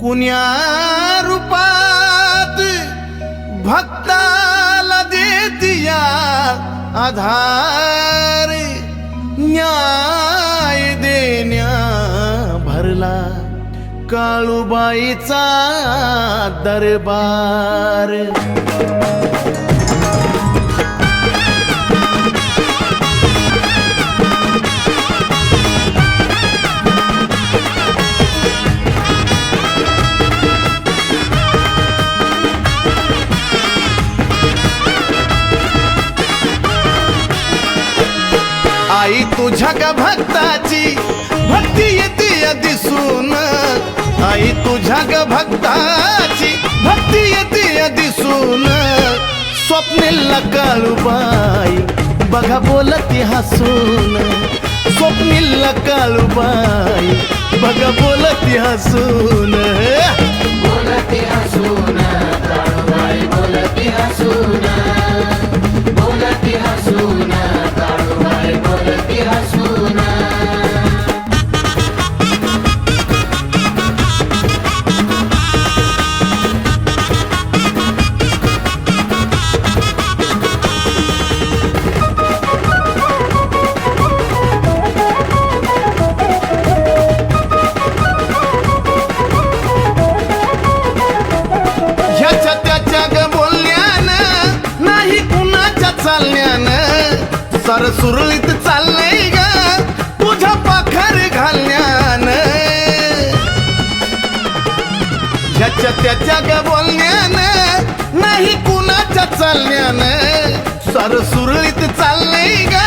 कुण्या रूपात भक्ताला देतिया आधार न्याय देण्या भरला काळूबाईचा दरबार. तुझ्या ग भक्ताची भक्ती येते दिसून आई तुझ्या ग भक्ताची भक्ती येते दिसून स्वप्नीला काळूबाई बघा बोलती हसून. स्वप्नीला काळूबाई बघा बोलती हसून. बोलती हसून. चालण्यानं सर सुरळीत चाललंय ग. तुझ्या पाखर घालण्यानं. ह्याच्या त्याच्या ग बोलण्यानं नाही कुणाच्या चालण्यानं. सर सुरळीत चाललंय ग.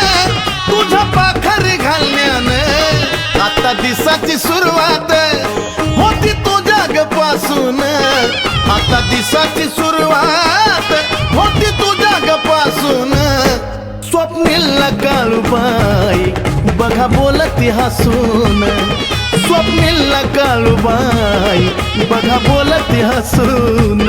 तुझ्या पाखर घालण्यानं. आता दिसाची सुरुवात होती तुझ्या ग पासून. आता दिसाची सुरुवात बाई बघा बोलती हसून स्वप्नीला काळूबाई बघा बोलती हसून.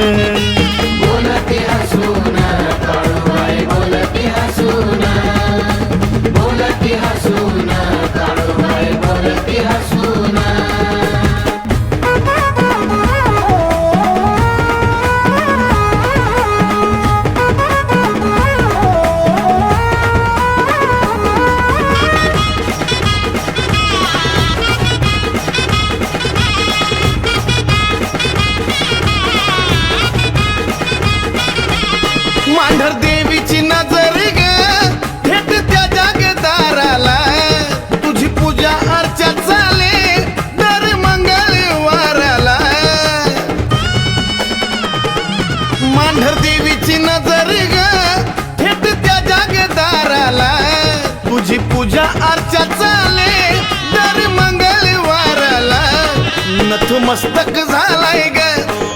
नतमस्तक झालाय ग.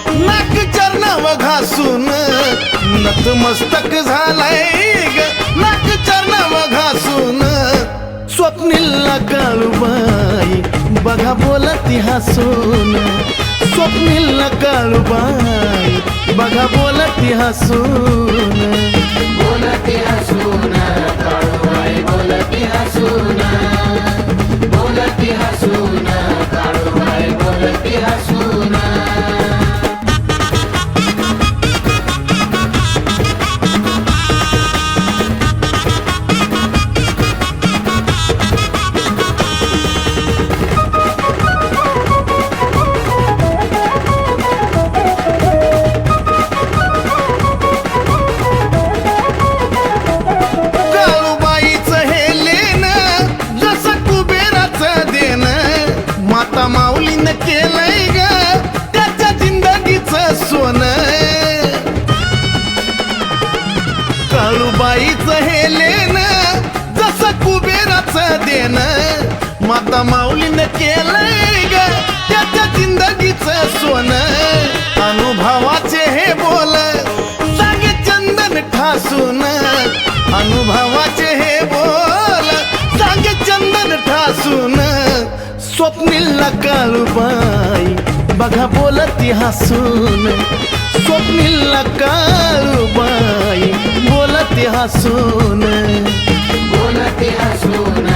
नाक चरणाव घासून. नतमस्तक झालाय ग. नाक चरणाव घासून. स्वप्नीला काळूबाई बघा बोलती हसून. स्वप्नीला काळूबाई बघा बोलती हसून. बोलती हसून. देण माता माऊलीनं केलंय ग त्याच्या जिंदगीच सोन. अनुभवाचे हे बोल सांगे चंदन ठासून. अनुभवाचे हे बोल सांगे चंदन ठासून. स्वप्नीला काळूबाई बघा बोलती हसून. स्वप्नीला काळूबाई बोलती हसून. बोलती हसून.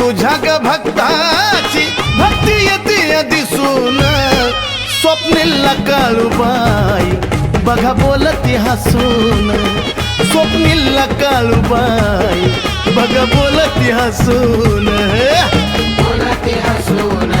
तुझ्या ग भक्ताची भक्ती येते दिसून स्वप्नीला काळूबाई बघा बोलती हसून. स्वप्नीला काळूबाई बघा बोलती हसून. बोलती हसून